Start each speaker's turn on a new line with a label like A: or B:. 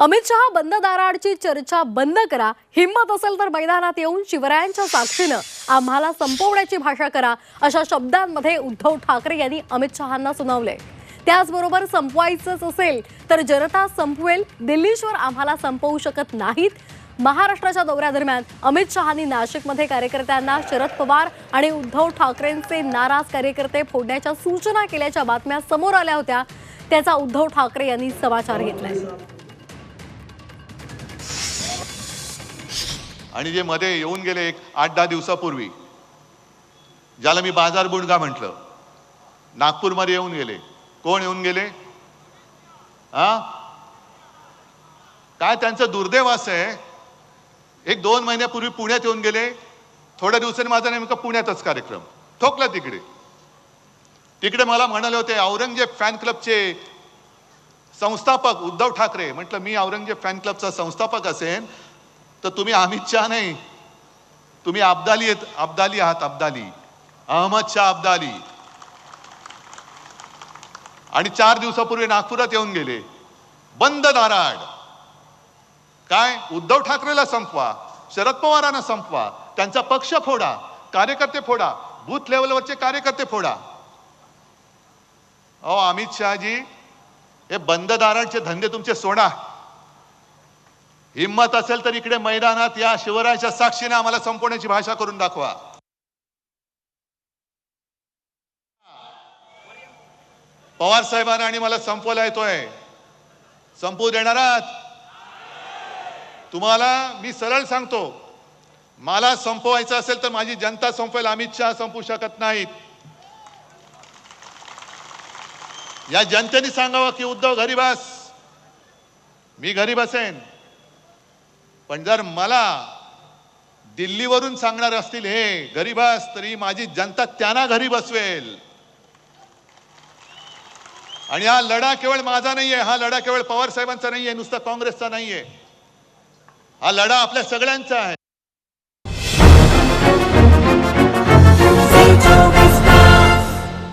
A: अमित शहा बंद दाराआडची चर्चा बंद करा. हिंमत असेल तर मैदानात येऊन शिवरायांच्या साक्षीनं आम्हाला संपवण्याची भाषा करा अशा शब्दांमध्ये उद्धव ठाकरे यांनी अमित शहांना सुनावले त्याचबरोबर संपवायचंच असेल तर जनता संपवेल दिल्लीश्वर आम्हाला संपवू शकत नाहीत. महाराष्ट्राच्या दौऱ्यादरम्यान अमित शहानी नाशिकमध्ये कार्यकर्त्यांना शरद पवार आणि उद्धव ठाकरेंचे नाराज कार्यकर्ते फोडण्याच्या सूचना केल्याच्या बातम्या समोर आल्या होत्या. त्याचा उद्धव ठाकरे यांनी समाचार घेतलाय.
B: आणि जे मध्ये येऊन गेले एक आठ दहा दिवसापूर्वी ज्याला मी बाजार बुणगा म्हटलं. नागपूरमध्ये येऊन गेले. कोण येऊन गेले? हा काय त्यांचं दुर्दैव असं आहे? एक दोन महिन्यापूर्वी पुण्यात येऊन गेले. थोड्या दिवसांनी माझा नेमका पुण्यातच कार्यक्रम. ठोकला तिकडे. तिकडे मला म्हणाले होते औरंगजेब फॅन क्लबचे संस्थापक उद्धव ठाकरे. म्हटलं मी औरंगजेब फॅन क्लबचा संस्थापक असेन तर तुम्ही अमित शहा नाही. तुम्ही अब्दाली आहेत अब्दाली आहात अब्दाली. अहमद शाह अब्दाली. आणि चार दिवसापूर्वी नागपुरात येऊन गेले. बंद नाराड काय? उद्धव ठाकरेला संपवा शरद पवारांना संपवा त्यांचा पक्ष फोडा कार्यकर्ते फोडा बूथ लेवलवरचे कार्यकर्ते फोडा. अहो अमित शहाजी हे बंद दाराडचे धंदे तुमचे सोडा. हिंमत असेल तर इकडे मैदानात या शिवरायाच्या साक्षीने आम्हाला संपवण्याची भाषा करून दाखवा. पवार साहेबांना आणि मला संपवला येतोय. संपू देणार आहात? तुम्हाला मी सरळ सांगतो मला संपवायचं असेल तर माझी जनता संपवेल अमित शहा संपू शकत नाहीत. या जनतेने सांगावं की उद्धव घरी बस. मी घरी बसेन. पण जर मला दिल्लीवरून सांगणार असतील हे गरीब अस तरी माझी जनता त्यांना घरी बसवेल. आणि हा लढा केवळ माझा नाहीये हा लढा केवळ पवार साहेबांचा नाहीये नुसता काँग्रेसचा नाहीये. हा लढा आपल्या सगळ्यांचा आहे.